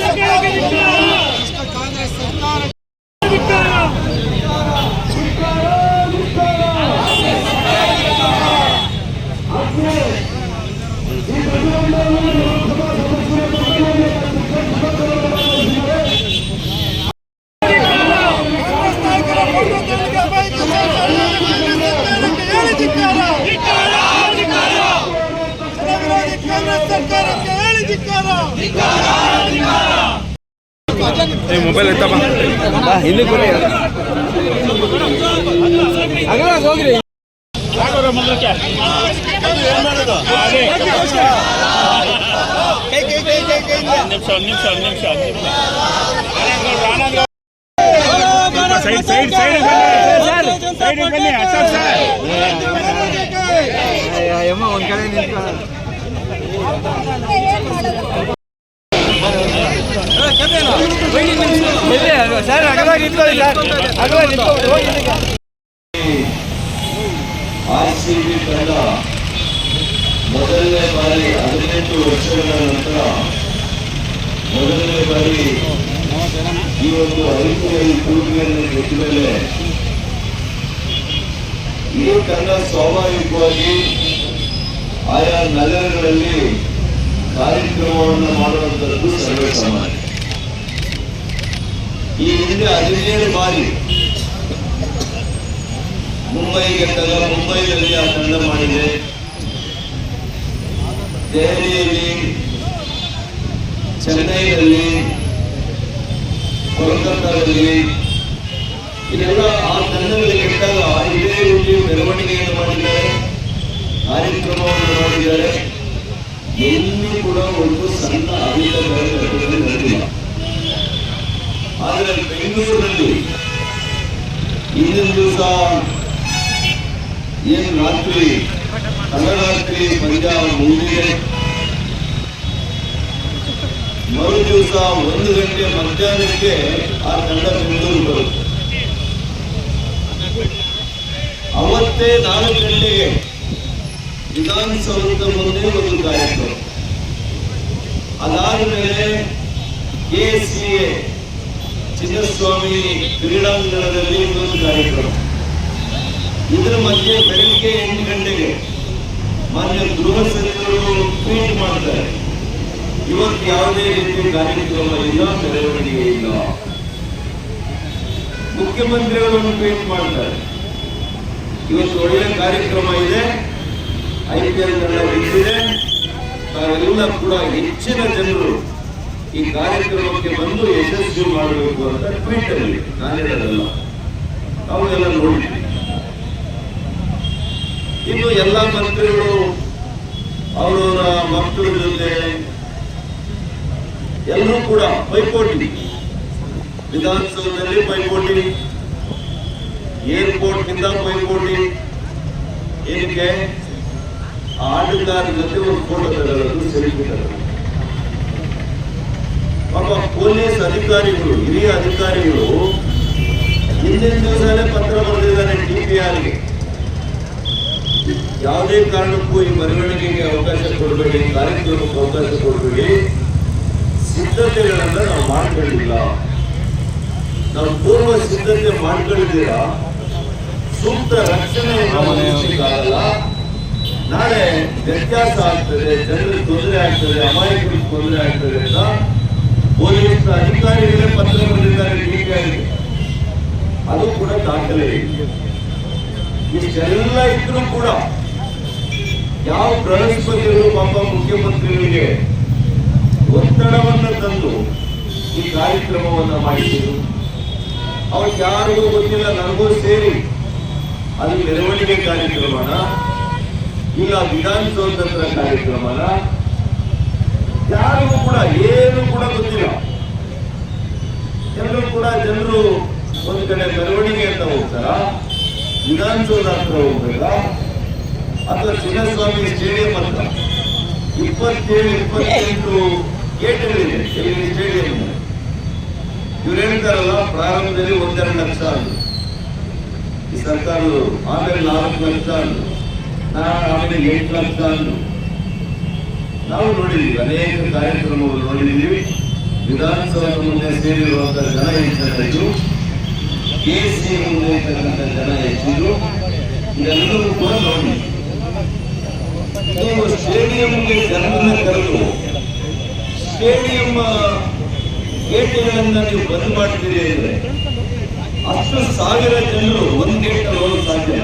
ಸರ್ಕಾರಕ್ಕೆ ಮೊಬೈಲ್ ಎತ್ತಪ್ಪ ಹಿಂದೆ ಕೊಡಿ ಅಗಲ ಹೋಗ್ರಿ ಸೈಡ್ ಸೈಡ್ ಸೈಡ್ ಸೈಡ್ ಬನ್ನಿ ಅಶೋಕ್ ಸರ್ ಅಮ್ಮ ಒಂದ್ ಕಡೆ ನಿಂತ್ಕೊಳ್ಳ ಆರ್ಸಿಬಿ ತಂಡ ಮೊದಲನೇ ಬಾರಿ ಹದಿನೆಂಟು ವರ್ಷಗಳ ನಂತರ ಮೊದಲನೇ ಬಾರಿ ಈ ಒಂದು ಐಪಿಎಲ್ ಟೂರ್ನಿಯನ್ನು ಗೆದ್ದ ಮೇಲೆ ಈ ತಂಡ ಸ್ವಾಭಾವಿಕವಾಗಿ ಆಯಾ ನಗರಗಳಲ್ಲಿ ಕಾರ್ಯಕ್ರಮವನ್ನು ಮಾಡುವಂಥದ್ದು ಸರ್ವೇಸಾಮಾನ್ಯ. ಈ ಹಿಂದೆ ಹದಿನೇಳು ಬಾರಿ ಮುಂಬೈ ಗೆದ್ದಾಗ ಮುಂಬೈನಲ್ಲಿ ಆ ತಂಡ ಮಾಡಿದೆ. ದೆಹಲಿಯಲ್ಲಿ, ಚೆನ್ನೈನಲ್ಲಿ, ಕೋಲ್ಕತ್ತಾದಲ್ಲಿ ಇದೆಲ್ಲ ಆ ತಂಡಗಳಿಗೆ ಗೆದ್ದಾಗ ಇದೇ ರೀತಿ ಮೆರವಣಿಗೆಯನ್ನು ಮಾಡಿದ್ದಾರೆ, ಕಾರ್ಯಕ್ರಮವನ್ನು ಮಾಡಿದ್ದಾರೆ. ಎಲ್ಲಿ ಕೂಡ ಒಂದು ಸಣ್ಣ ಅಭಿಪ್ರಾಯ ನಡೆದಿಲ್ಲ ಬೆಂಗಳೂರಿನಲ್ಲಿ. ಇಂದಿನ ದಿವಸ ಏನು ರಾತ್ರಿ? ತಡರಾತ್ರಿ ಪಂದ್ಯ ಮುಗಿದಿದೆ ಮರು ದಿವಸ ಒಂದು ಗಂಟೆ ಮಧ್ಯಾಹ್ನಕ್ಕೆ ಆ ತಂಡ ಬೆಂಗಳೂರು ಬರುತ್ತೆ. ಅವತ್ತೇ ನಾಲ್ಕು ಗಂಟೆಗೆ ವಿಧಾನಸೌಧದ ಮುಂದೆ ಒಂದು ಕಾರ್ಯಕ್ರಮ. ಅದಾದ ಮೇಲೆ ಕೆ ಸಿ ಎ ಚಿನ್ನಸ್ವಾಮಿ ಕ್ರೀಡಾಂಗಣದಲ್ಲಿ ಇನ್ನೊಂದು ಕಾರ್ಯಕ್ರಮ. ಇದರ ಮಧ್ಯೆ ಬೆಳಗ್ಗೆ ಎಂಟು ಗಂಟೆಗೆ ಮಾನ್ಯ ಗೃಹ ಸಚಿವರು ಟ್ವೀಟ್ ಮಾಡ್ತಾರೆ ಇವತ್ತು ಯಾವುದೇ ರೀತಿಯ ಕಾರ್ಯಕ್ರಮ ಇಲ್ಲ, ಮೆರವಣಿಗೆ ಇಲ್ಲ. ಮುಖ್ಯಮಂತ್ರಿಗಳನ್ನು ಟ್ವೀಟ್ ಮಾಡ್ತಾರೆ. ಇವತ್ತು ಒಳ್ಳೆ ಕಾರ್ಯಕ್ರಮ ಇದೆ, ಐ ಪಿ ಎಲ್ ತಂಡ ಗೆದ್ದಿದೆ. ತಾವೆಲ್ಲ ಕೂಡ ಹೆಚ್ಚಿನ ಜನರು ಈ ಕಾರ್ಯಕ್ರಮಕ್ಕೆ ಬಂದು ಯಶಸ್ವಿ ಮಾಡಬೇಕು ಅಂತ ಟ್ವೀಟ್ ಅಲ್ಲಿ ನಾನೇನಲ್ಲ ಅವೆಲ್ಲ ನೋಡಿದ್ವಿ. ಇನ್ನು ಎಲ್ಲ ಮಂತ್ರಿಗಳು, ಅವರವರ ಮಕ್ಕಳ ಜೊತೆ ಎಲ್ಲರೂ ಕೂಡ ಪೈಪೋಟಿ. ವಿಧಾನಸೌಧದಲ್ಲಿ ಪೈಪೋಟಿ ಏರ್ಪೋರ್ಟ್ನಿಂದ ಪೈಪೋಟಿ. ಏನಕ್ಕೆ? ಆ ಆಟಗಾರ ಜೊತೆ ಒಂದು ಫೋಟೋ ತಗೊಳ್ಳೋದು ಸರಿ ಪಾಪ ಪೊಲೀಸ್ ಅಧಿಕಾರಿಗಳು, ಹಿರಿಯ ಅಧಿಕಾರಿಗಳು ಹಿಂದಿನ ದಿವಸನೇ ಪತ್ರ ಬರೆದಿದ್ದಾರೆ ಡಿಪಿಆರ್ಗೆ ಯಾವುದೇ ಕಾರಣಕ್ಕೂ ಈ ಮೆರವಣಿಗೆಗೆ ಅವಕಾಶ ಕೊಡಬೇಡಿ, ಕಾರ್ಯಕ್ರಮಕ್ಕೆ ಅವಕಾಶ ಕೊಡಬೇಡಿ. ಸಿದ್ಧತೆಗಳನ್ನ ನಾವು ಮಾಡ್ಕೊಂಡಿಲ್ಲ. ನಾವು ಪೂರ್ವ ಸಿದ್ಧತೆ ಮಾಡ್ಕೊಂಡಿದ್ದೀರಾ? ಸೂಕ್ತ ರಕ್ಷಣೆ ಆಗಲ್ಲ. ನಾಳೆ ವ್ಯತ್ಯಾಸ ಆಗ್ತದೆ, ಜನರಿಗೆ ತೊಂದರೆ ಆಗ್ತದೆ, ಅಮಾಯಕರಿಗೆ ತೊಂದರೆ ಆಗ್ತದೆ ಅಂತ ಪೊಲೀಸ್ ಅಧಿಕಾರಿಗಳೇ ಪತ್ರ ಬರೆದಿದ್ದಾರೆ ಅದು ಕೂಡ ದಾಖಲೆ ಇಷ್ಟೆಲ್ಲ ಇದ್ರೂ ಕೂಡ ಯಾವ ಬೃಹಸ್ಪತಿಗಳು ಪಾಪ ಮುಖ್ಯಮಂತ್ರಿಗಳಿಗೆ ಒತ್ತಡವನ್ನು ತಂದು ಈ ಕಾರ್ಯಕ್ರಮವನ್ನ ಮಾಡಿದ್ರು. ಅವ್ರಿಗೆ ಯಾರಿಗೂ ಗೊತ್ತಿಲ್ಲ ನನಗೂ ಸೇರಿ ಅದು ಮೆರವಣಿಗೆ ಕಾರ್ಯಕ್ರಮನ, ಇಲ್ಲ ವಿಧಾನಸೌಧದ ಹತ್ರ ಕಾರ್ಯಕ್ರಮನ ಯಾರಿಗೂ ಕೂಡ ಏನು ಕೂಡ ಗೊತ್ತಿಲ್ಲ. ಎಲ್ಲರೂ ಕೂಡ ಜನರು ಒಂದು ಕಡೆ ಮೆರವಣಿಗೆ ಅಂತ ಹೋಗ್ತಾರ. ವಿಧಾನಸೌಧ ಹತ್ರ ಹೋಗ್ಬೇಕಾ? ಅಥವಾ ಚಿನ್ನಸ್ವಾಮಿ ಸ್ಟೇಡಿಯಂ ಅಂತ ಇಪ್ಪತ್ತೇಳು, ಇಪ್ಪತ್ತೆಂಟು ಗೇಟ್ಗಳಿದೆ ಸ್ಟೇಡಿಯಂ ಇವ್ರು ಹೇಳ್ತಾರಲ್ಲ, ಪ್ರಾರಂಭದಲ್ಲಿ ಒಂದೆರಡು ಲಕ್ಷ ಅಂದ್ರು. ಈ ಸರ್ಕಾರದವರು, ಆಮೇಲೆ ನಾಲ್ಕು ಲಕ್ಷ ಅಂದ್ರು. ಆಮೇಲೆ ಎಂಟು ಲಕ್ಷ ಅಂದ್ರು. ನಾವು ನೋಡಿದ್ದೀವಿ ಅನೇಕ ಕಾರ್ಯಕ್ರಮಗಳು ನೋಡಿದ್ದೀವಿ. ವಿಧಾನಸಭೆ ಮುಂದೆ ಸೇರಿರುವಂತಹ ಜನ ಹೆಚ್ಚಿದ್ರು ಕೆ ಸಿ ಮುಂದೆ ಇರ್ತಕ್ಕಂಥ ಜನ ಹೆಚ್ಚಿದ್ರು. ಇದೆಲ್ಲವೂ ಕೂಡ ನೋಡಿ. ನೀವು ಸ್ಟೇಡಿಯಂಗೆ ಜನರನ್ನ ಕರೆದು, ಸ್ಟೇಡಿಯಂ ಗೇಟ್ಗಳನ್ನ ನೀವು ಬಂದ್ ಮಾಡ್ತೀರಿ ಅಂದ್ರೆ ಅಷ್ಟು ಸಾವಿರ ಜನರು ಒಂದು ಗೇಟ್ ಸಾಧ್ಯ.